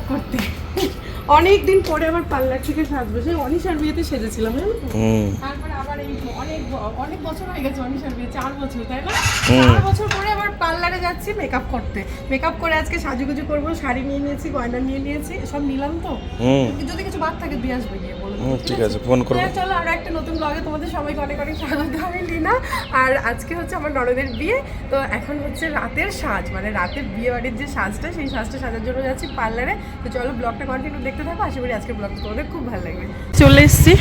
Makeup করতে। অনেক পরে আমার পার্লার থেকে সাজবো সেই অনিশার বিয়েতে সেজেছিলাম তারপরে আবার এই অনেক অনেক বছর হয়ে গেছে অনিশার বিয়ে চার বছর তাই না? চার বছর পরে আবার পার্লারে যাচ্ছি মেকআপ করতে। মেকআপ করে আজকে সাজুগুজু করব শাড়ি নিয়ে নিয়েছি গয়না নিয়ে নিয়েছি সব নিলাম তো। যদি কিছু বাদ থাকে দিয়ে আসবে গিয়ে। ঠিক আছে, ফোন করব। হ্যাঁ, চলো আরও একটা নতুন ব্লগে তোমাদের সবাইকে অনেক অনেক স্বাগত আমি লীনা আর আজকে হচ্ছে আমার ননদের বিয়ে তো এখন হচ্ছে রাতের সাজ মানে রাতের বিয়ে বাড়ির যে সাজটা সেই সাজটা সাজার জন্য যাচ্ছি পার্লারে। তো চলো ব্লগটা কন্টিনিউ দেখতে থাকো আশা করি আজকের ব্লগটা তোমাদের খুব ভালো লাগবে। চলে এসছি।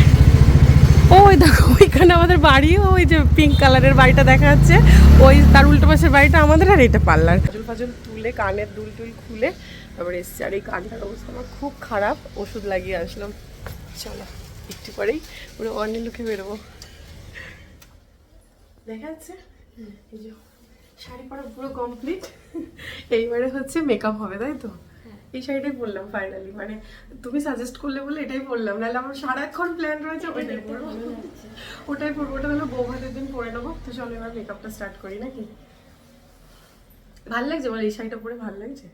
ওই দেখো ওইখানে আমাদের বাড়ি ওই যে পিঙ্ক কালারের বাড়িটা দেখা যাচ্ছে। ওই তার উল্টো পাশের বাড়িটা আমাদের আর এটা পার্লার। ফাজল ফাজল তুলে কানের দুল টুল খুলে তারপরে এসছি। আর এই কানটার অবস্থা আমার খুব খারাপ ওষুধ লাগিয়ে আসলাম। একটু পরেই পুরো অন্য লোকে বেরোবো। দেখা যাচ্ছে? এই যে শাড়ি পরা পুরো কমপ্লিট এইবারে হচ্ছে মেকআপ হবে তাই তো? এই শাড়িটাই পরলাম ফাইনালি মানে তুমি সাজেস্ট করলে বলে এটাই পরলাম নাহলে আমার সারাক্ষণ প্ল্যান রয়েছে ওইটাই পরবো। ওটাই পরবো ওটা তাহলে বৌভাতের দিন পরে নেব। তো চলো এবার মেকআপটা স্টার্ট করি নাকি? ভালো লাগছে বলে এই শাড়িটা পরে ভালো লাগছে।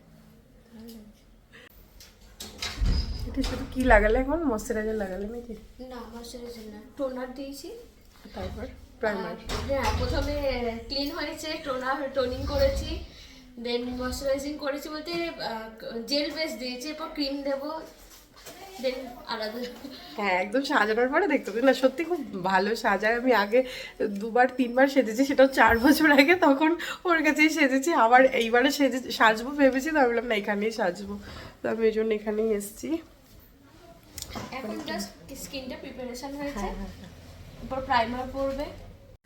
এটা শুধু কি লাগালে এখন? ময়শ্চারাইজার লাগালে নাকি? না ময়শ্চারাইজার না। টোনার দিয়েছি। তারপর প্রাইমার হ্যাঁ প্রথমে ক্লিন হয়েছে টোনার টোনিং করেছি দেন ময়শ্চারাইজিং করেছি বলতে জেল বেস দিয়েছি এরপর ক্রিম দেবো হ্যাঁ একদম সাজানোর পরে দেখতে না সত্যি খুব ভালো সাজায়। আমি আগে দুবার তিনবার সেজেছি সেটাও চার বছর আগে তখন ওর কাছেই সেজেছি। আবার এইবারে সেজে সাজবো ভেবেছি তো আমি বললাম না এখানেই সাজবো। তো আমি এই জন্য এখানেই এসেছি। এখন জাস্ট স্কিনটা প্রিপারেশন হয়েছে। উপর প্রাইমার পরবে।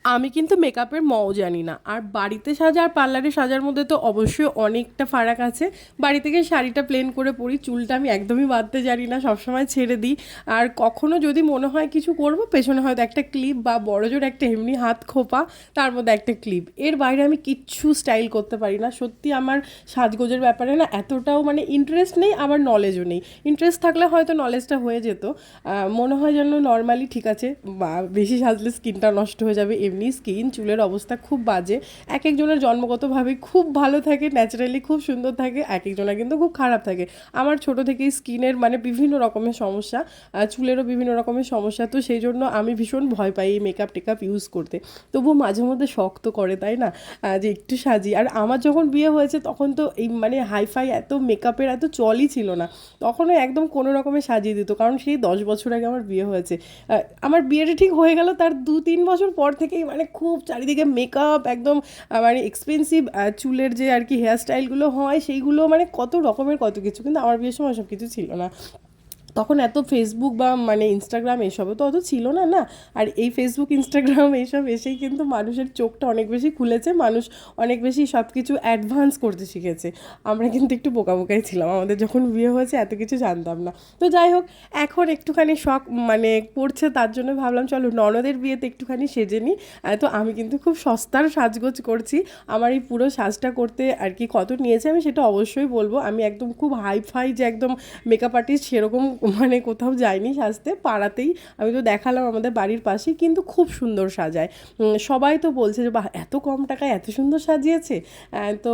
আমি কিন্তু মেকআপের মও জানি না। আর বাড়িতে সাজা আর পার্লারে সাজার মধ্যে তো অবশ্যই অনেকটা ফারাক আছে। বাড়ি থেকে শাড়িটা প্লেন করে পরি, চুলটা আমি একদমই বাঁধতে জানি না, সবসময় ছেড়ে দিই। আর কখনো যদি মনে হয় কিছু করব, পেছনে হয়তো একটা ক্লিপ বা বড় জোর একটা এমনি হাত খোপা, তার মধ্যে একটা ক্লিপ এর বাইরে আমি কিচ্ছু স্টাইল করতে পারি না। সত্যি আমার সাজগোজের ব্যাপারে না এতটাও মানে ইন্টারেস্ট নেই, আবার নলেজও নেই। ইন্টারেস্ট থাকলে হয়তো নলেজটা হয়ে যেত। মনে হয় যেন নর্মালি ঠিক আছে, বা বেশি সাজলে স্কিনটা নষ্ট হয়ে যাবে এমনি স্কিন, চুলের অবস্থা খুব বাজে। এক একজনের জন্মগতভাবে খুব ভালো থাকে, ন্যাচারালি খুব সুন্দর থাকে এক একজনের কিন্তু খুব খারাপ থাকে। আমার ছোট থেকেই স্কিনের মানে বিভিন্ন রকমের সমস্যা চুলেরও বিভিন্ন রকমের সমস্যা, তো সেই জন্য আমি ভীষণ ভয় পাই এই মেকআপ টেকআপ ইউজ করতে। তবুও মাঝে মধ্যে শক্ত করে, তাই না? যে একটু সাজি। আর আমার যখন বিয়ে হয়েছে, তখন তো এই মানে হাইফাই এত মেকআপের এত চলই ছিল না। তখনও একদম কোনো রকমে সাজিয়ে দিত। কারণ সেই দশ বছর আগে আমার বিয়ে হয়েছে। আমার বিয়েটা ঠিক হয়ে গেল, তার দু তিন বছর পর থেকেই মানে খুব চারিদিকে মেকআপ একদম মানে এক্সপেন্সিভ চুলের যে আর কি হেয়ার স্টাইলগুলো হয়, সেইগুলো মানে কত রকমের কত কিছু। কিন্তু আমার বিয়ের সময় সব কিছু ছিল না। তখন এত ফেসবুক বা মানে ইনস্টাগ্রাম এসবও তো অত ছিল না না? আর এই ফেসবুক ইনস্টাগ্রাম এইসব এসেই কিন্তু মানুষের চোখটা অনেক বেশি খুলেছে, মানুষ অনেক বেশি সব কিছু অ্যাডভান্স করতে শিখেছে। আমরা কিন্তু একটু বোকা বোকাই ছিলাম, আমাদের যখন বিয়ে হয়েছে এত কিছু জানতাম না। তো যাই হোক, এখন একটুখানি শখ মানে পড়ছে তার জন্য ভাবলাম, চলো ননদের বিয়েতে একটুখানি সেজে নিই। তো আমি কিন্তু খুব সস্তার সাজগোজ করছি। আমার এই পুরো সাজটা করতে আর কি কত নিয়েছে আমি সেটা অবশ্যই বলব। আমি একদম খুব হাই ফাই যে একদম মেকআপ আর্টিস্ট সেরকম মানে কোথাও যাইনি সাজতে, পাড়াতেই। আমি তো দেখালাম আমাদের বাড়ির পাশে, কিন্তু খুব সুন্দর সাজায়। সবাই তো বলছে যে বা এত কম টাকায় এত সুন্দর সাজিয়েছে? তো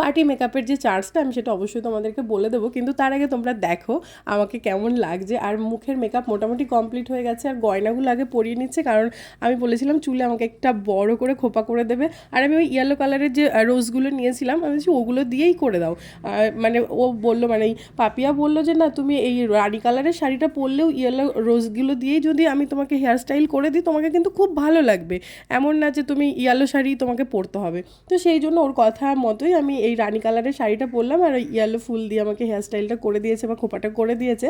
পার্টি মেকআপের যে চার্জটা আমি সেটা অবশ্যই তোমাদেরকে বলে দেবো। কিন্তু তার আগে তোমরা দেখো, আমাকে কেমন লাগছে। আর মুখের মেকআপ মোটামুটি কমপ্লিট হয়ে গেছে, আর গয়নাগুলো আগে পরিয়ে নিচ্ছে। কারণ আমি বলেছিলাম, চুলে আমাকে একটা বড় করে খোপা করে দেবে। আর আমি ওই ইয়েলো কালারের যে রোজগুলো নিয়েছিলাম, আমি বলছি, ওগুলো দিয়েই করে দাও। মানে ও বলল মানে পাপিয়া বলল যে, না, তুমি এই রানি কালারের শাড়িটা পরলেও ইয়েলো রোজগুলো দিয়েই যদি আমি তোমাকে হেয়ার স্টাইল করে দিই, তোমাকে কিন্তু খুব ভালো লাগবে। এমন না যে, তুমি ইয়েলো শাড়ি তোমাকে পরতে হবে। তো সেই জন্য ওর কথা মতোই আমি এই রানি কালারের শাড়িটা পরলাম আর ওই ইয়েলো ফুল দিয়ে আমাকে হেয়ার স্টাইলটা করে দিয়েছে বা খোপাটা করে দিয়েছে।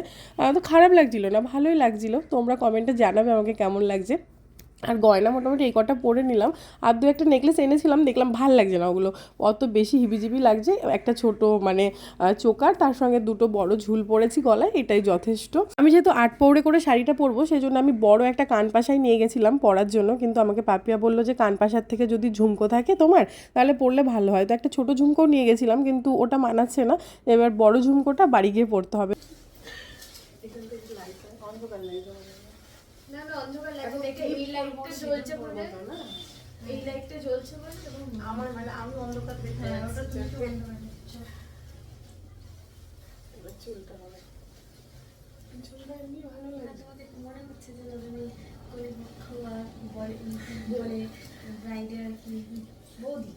তো খারাপ লাগছিল না, ভালোই লাগছিল। তোমরা কমেন্টে জানাবে আমাকে কেমন লাগছে। আর গয়না মোটামুটি এই কটা পরে নিলাম। আর দু একটা নেকলেস এনেছিলাম, দেখলাম ভালো লাগছে না ওগুলো। অত বেশি হিবিজিবি লাগছে, একটা ছোট মানে চোকার, তার সঙ্গে দুটো বড় ঝুল পরেছি গলায়, এটাই যথেষ্ট। আমি যেহেতু আট পৌড়ে করে শাড়িটা পরবো সেই জন্য আমি বড় একটা কানপাশাই নিয়ে গেছিলাম পরার জন্য। কিন্তু আমাকে পাপিয়া বলল যে কানপাশার থেকে যদি ঝুমকো থাকে তোমার, তাহলে পরলে ভালো হয়। তো একটা ছোট ঝুমকো নিয়ে গেছিলাম, কিন্তু ওটা মানাচ্ছে না। এবার বড় ঝুমকোটা বাড়ি গিয়ে পরতে হবে। অন্ধকার লাগবে দেখে এই লাইটটা জ্বলছে বলে। এই লাইটটা জ্বলছে বলে এবং আমার মানে আমি অন্ধকার দেখতে হ্যাঁ, ওটা তুমি তো বন্ধ করে দিচ্ছ। চুলটা হবে। তোমাদের মনে হচ্ছে যে রজনী কোলে খাওয়া বলে বলে ব্রাইডের কি বৌদি।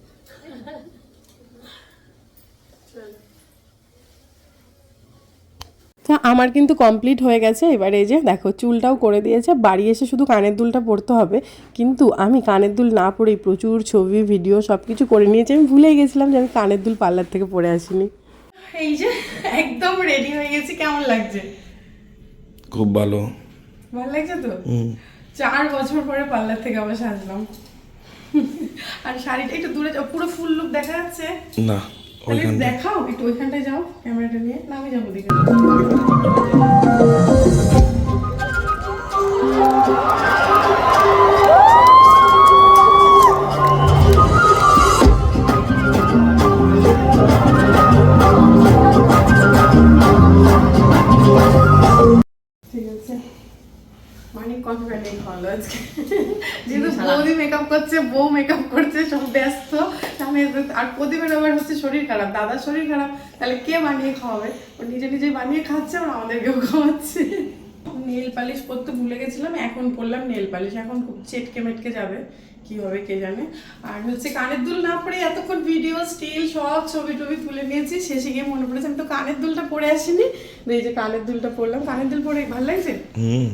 তো আমার কিন্তু কমপ্লিট হয়ে গেছে। এবার এই যে দেখো চুলটাও করে দিয়েছে। বাড়ি এসে শুধু কানের দুলটা পরতে হবে। কিন্তু আমি কানের দুল না পরেই প্রচুর ছবি ভিডিও সব কিছু করে নিয়েছি। আমি ভুলেই গেছিলাম যে আমি কানের দুল পার্লার থেকে পরে আসিনি। এই যে একদম রেডি হয়ে গেছি। কেমন লাগছে? খুব ভালো। ভালো লাগছে তো? চার বছর পরে পার্লার থেকে আবার সাজলাম। আর শাড়িটা একটু দূরে পুরো ফুল লুক দেখা যাচ্ছে? না। দেখাও একটু ওইখানটায় যাও ক্যামেরাটা নিয়ে। না আমি যাব দিকে অনেক কনফিডেন্ট হলো আজকে। যেহেতু বৌদি মেকআপ করছে বউ মেকআপ করছে সব ব্যস্ত। আমি আর প্রদীপের আবার হচ্ছে শরীর খারাপ দাদার শরীর খারাপ। তাহলে কে বানিয়ে খাওয়াবে? ও নিজে নিজে বানিয়ে খাচ্ছে আর আমাদেরকেও খাওয়াচ্ছে। নেল পালিশ করতে ভুলে গেছিলাম এখন পরলাম নেল পালিশ। এখন খুব চেটকে মেটকে যাবে কি হবে কে জানে। আর হচ্ছে কানের দুল না পরে এতক্ষণ ভিডিও স্টিল সব ছবি টবি তুলে নিয়েছি শেষে গিয়ে মনে পড়েছে আমি তো কানের দুলটা পরে আসিনি। এই যে কানের দুলটা পরলাম কানের দুল পরে ভালো লাগছে? হুম।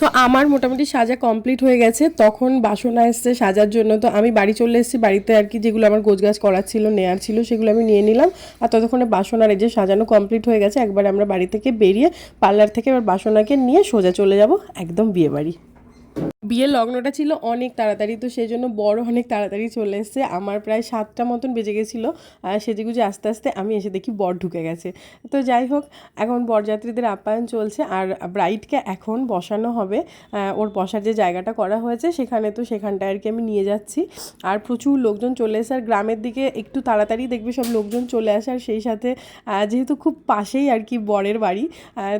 তো আমার মোটামুটি সাজা কমপ্লিট হয়ে গেছে, তখন বাসনা এসছে সাজার জন্য। তো আমি বাড়ি চলে এসেছি, বাড়িতে আর কি যেগুলো আমার গোছগাছ করার ছিল, নেয়ার ছিল, সেগুলো আমি নিয়ে নিলাম। আর ততক্ষণে বাসনার এই যে সাজানো কমপ্লিট হয়ে গেছে, একবার আমরা বাড়ি থেকে বেরিয়ে পার্লার থেকে এবার বাসনাকে নিয়ে সোজা চলে যাব, একদম বিয়ে বাড়ি। বিয়ের লগ্নটা ছিল অনেক তাড়াতাড়ি, তো সেই জন্য বড় অনেক তাড়াতাড়ি চলে এসেছে। আমার প্রায় সাতটা মতন বেজে গেছিল, আর সেজেগুজে আস্তে আস্তে আমি এসে দেখি বর ঢুকে গেছে। তো যাই হোক, এখন বরযাত্রীদের আপ্যায়ন চলছে, আর ব্রাইডকে এখন বসানো হবে। ওর বসার যে জায়গাটা করা হয়েছে, সেখানে তো সেখানটায় আর কি আমি নিয়ে যাচ্ছি। আর প্রচুর লোকজন চলে এসে, আর গ্রামের দিকে একটু তাড়াতাড়ি দেখবে সব লোকজন চলে আসে, আর সেই সাথে যেহেতু খুব পাশেই আর কি বরের বাড়ি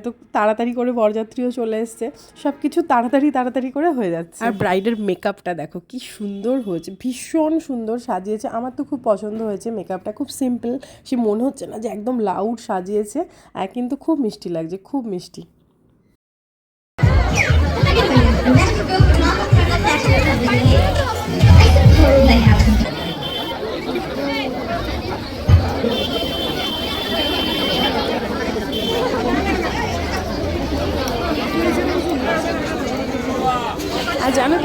তো তাড়াতাড়ি করে বরযাত্রীও চলে এসছে। সব কিছু তাড়াতাড়ি তাড়াতাড়ি করে হয়ে যাচ্ছে। আর ব্রাইডের মেকআপটা দেখো কি সুন্দর হয়েছে ভীষণ সুন্দর সাজিয়েছে। আমার তো খুব পছন্দ হয়েছে মেকআপটা খুব সিম্পল সে মনে হচ্ছে না যে একদম লাউড সাজিয়েছে আর কিন্তু খুব মিষ্টি লাগছে খুব মিষ্টি। তো এখন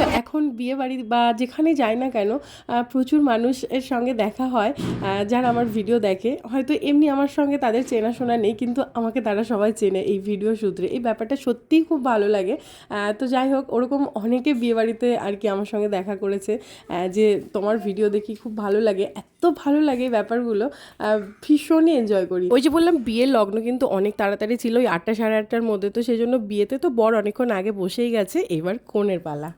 বিয়ে বাড়ি বা যেখানে যাই না কেন প্রচুর মানুষের সঙ্গে দেখা হয় যারা আমার ভিডিও দেখে। হয়তো এমনি আমার সঙ্গে তাদের চেনাশোনা নেই, কিন্তু আমাকে তারা সবাই চেনে এই ভিডিও সূত্রে। এই ব্যাপারটা সত্যিই খুব ভালো লাগে। তো যাই হোক, ওরকম অনেকে বিয়ে বাড়িতে আর কি আমার সঙ্গে দেখা করেছে যে তোমার ভিডিও দেখি খুব ভালো লাগে, এত ভালো লাগে ব্যাপারগুলো ভীষণই এনজয় করি। ওই যে বললাম, বিয়ের লগ্ন কিন্তু অনেক তাড়াতাড়ি ছিল, ওই আটটা সাড়ে আটটার মধ্যে, তো সেই জন্য বিয়েতে তো বর অনেকক্ষণ আগে বসেই গেছে, এবার কোণের পালা।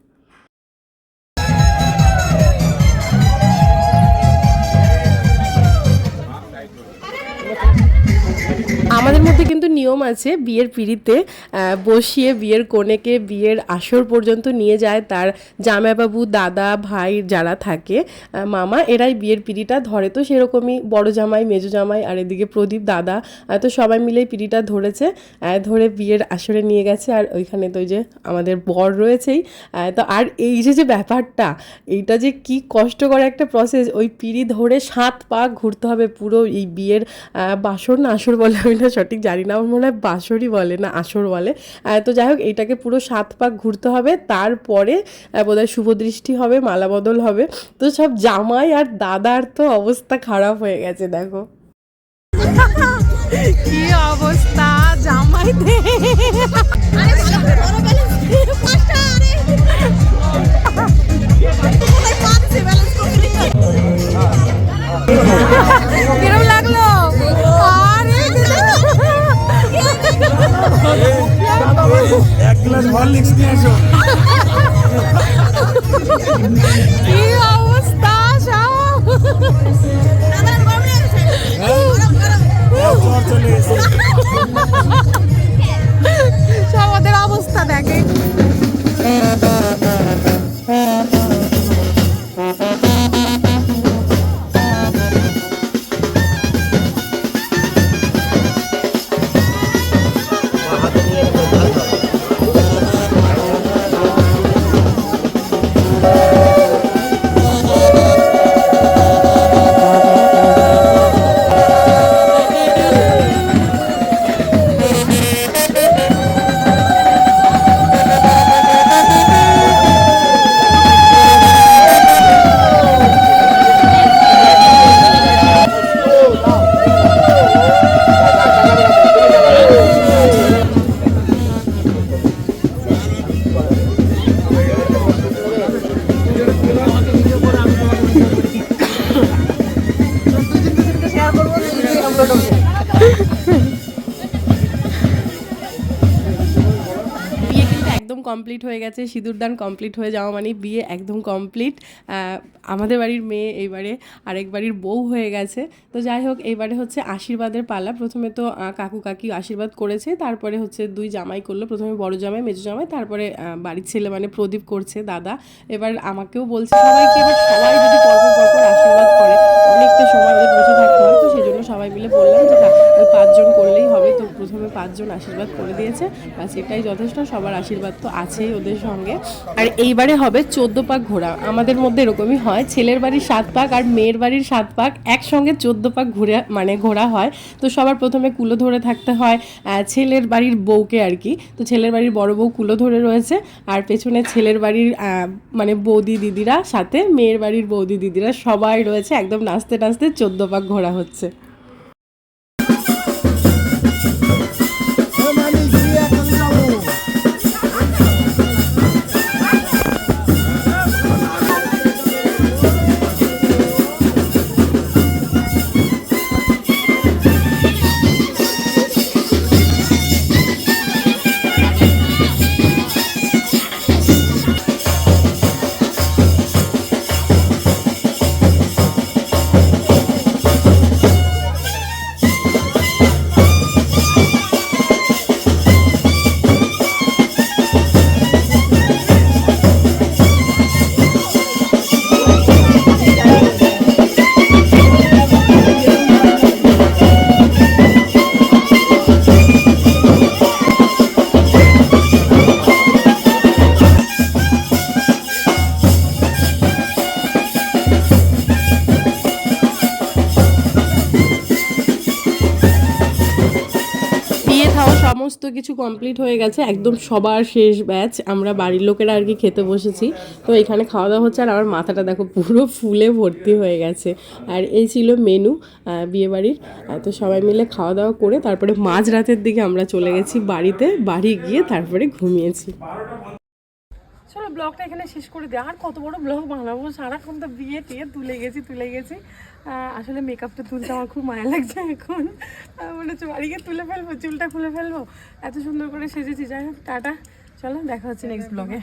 আমাদের মধ্যে কিন্তু নিয়ম আছে বিয়ের পিড়িতে বসিয়ে বিয়ের কনেকে বিয়ের আসর পর্যন্ত নিয়ে যায় তার জামাইবাবু, দাদা, ভাই যারা থাকে। মামা এরাই বিয়ের পিড়িটা ধরে। তো সেরকমই বড় জামাই, মেজো জামাই আর এদিকে প্রদীপ, দাদা তো সবাই মিলেই পিড়িটা ধরেছে। ধরে বিয়ের আসরে নিয়ে গেছে আর ওইখানে তো যে আমাদের বর রয়েছেই। তো আর এই যে যে ব্যাপারটা, এইটা যে কি কষ্টকর একটা প্রসেস ওই পিড়ি ধরে সাত পা ঘুরতে হবে পুরো এই বিয়ের বাসর না আসর বলে না সঠিক জানি না আমার মনে হয় বাসরই বলে না আসর বলে তো যাই হোক এইটাকে পুরো সাত পাক ঘুরতে হবে তারপরে বোধহয় শুভদৃষ্টি হবে মালা বদল হবে তো সব জামাই আর দাদার তো অবস্থা খারাপ হয়ে গেছে দেখো কি অবস্থা জামাই গ্লাস হরলিক্স নিয়ে এসো কি অবস্থা সব জ্বর সব ওদের অবস্থা দেখে। একদম কমপ্লিট হয়ে গেছে সিঁদুরদান কমপ্লিট হয়ে যাওয়া মানে বিয়ে একদম কমপ্লিট আমাদের বাড়ির মেয়ে এইবারে আরেক বাড়ির বউ হয়ে গেছে। তো যাই হোক, এইবারে হচ্ছে আশীর্বাদের পালা। প্রথমে তো কাকু কাকি আশীর্বাদ করেছে, তারপরে হচ্ছে দুই জামাই করল। প্রথমে বড় জামাই, মেজো জামাই, তারপরে বাড়ির ছেলে মানে প্রদীপ করছে, দাদা। এবার আমাকেও বলছে সবাইকে, এবার সবাই যদি পরপর পরপর আশীর্বাদ করে, অনেকটা সময় বসে থাকতে হয় তো সেই জন্য সবাই মিলে বললাম যে থাক, ওই পাঁচজন করলেই হবে তো প্রথমে পাঁচজন আশীর্বাদ করে দিয়েছে। বাস এটাই যথেষ্ট, সবার আশীর্বাদ তো আছেই ওদের সঙ্গে। আর এইবারে হবে চোদ্দ পাক ঘোরা আমাদের মধ্যে এরকমই হয়, ছেলের বাড়ির সাত পাক আর মেয়ের বাড়ির সাত পাক একসঙ্গে চোদ্দ পাক ঘুরে মানে ঘোরা হয়। তো সবার প্রথমে কুলো ধরে থাকতে হয় ছেলের বাড়ির বউকে আর কি। তো ছেলের বাড়ির বড় বউ কুলো ধরে রয়েছে, আর পেছনে ছেলের বাড়ির মানে বৌদি দিদিরা সাথে মেয়ের বাড়ির বৌদি দিদিরা সবাই রয়েছে। একদম নাচতে নাচতে চোদ্দ পাক ঘোরা হচ্ছে। কিছু কমপ্লিট হয়ে গেছে, একদম সবার শেষ ব্যাচ আমরা বাড়ির লোকেরা আর কি খেতে বসেছি। তো এখানে খাওয়া দাওয়া হচ্ছে আর আমার মাথাটা দেখো পুরো ফুলে ভর্তি হয়ে গেছে। আর এই ছিল মেনু বিয়ে বাড়ির তো সবাই মিলে খাওয়া দাওয়া করে তারপরে মাঝ রাতের দিকে আমরা চলে গেছি বাড়িতে। বাড়ি গিয়ে তারপরে ঘুমিয়েছি। চলো ব্লগটা এখানে শেষ করে দিই। আর কত বড় ব্লগ বানাবো? সারাক্ষণ তো বিয়ে টিয়ে তুলে গেছি তুলে গেছি। আসলে মেকআপটা তুলতে আমার খুব মায়া লাগছে এখন। মনে হচ্ছে বাড়ি গিয়ে তুলে ফেলব, চুলটা খুলে ফেলব। এত সুন্দর করে সেজেছি। যাই হোক, টাটা। চলো, দেখা হচ্ছে নেক্সট ব্লগে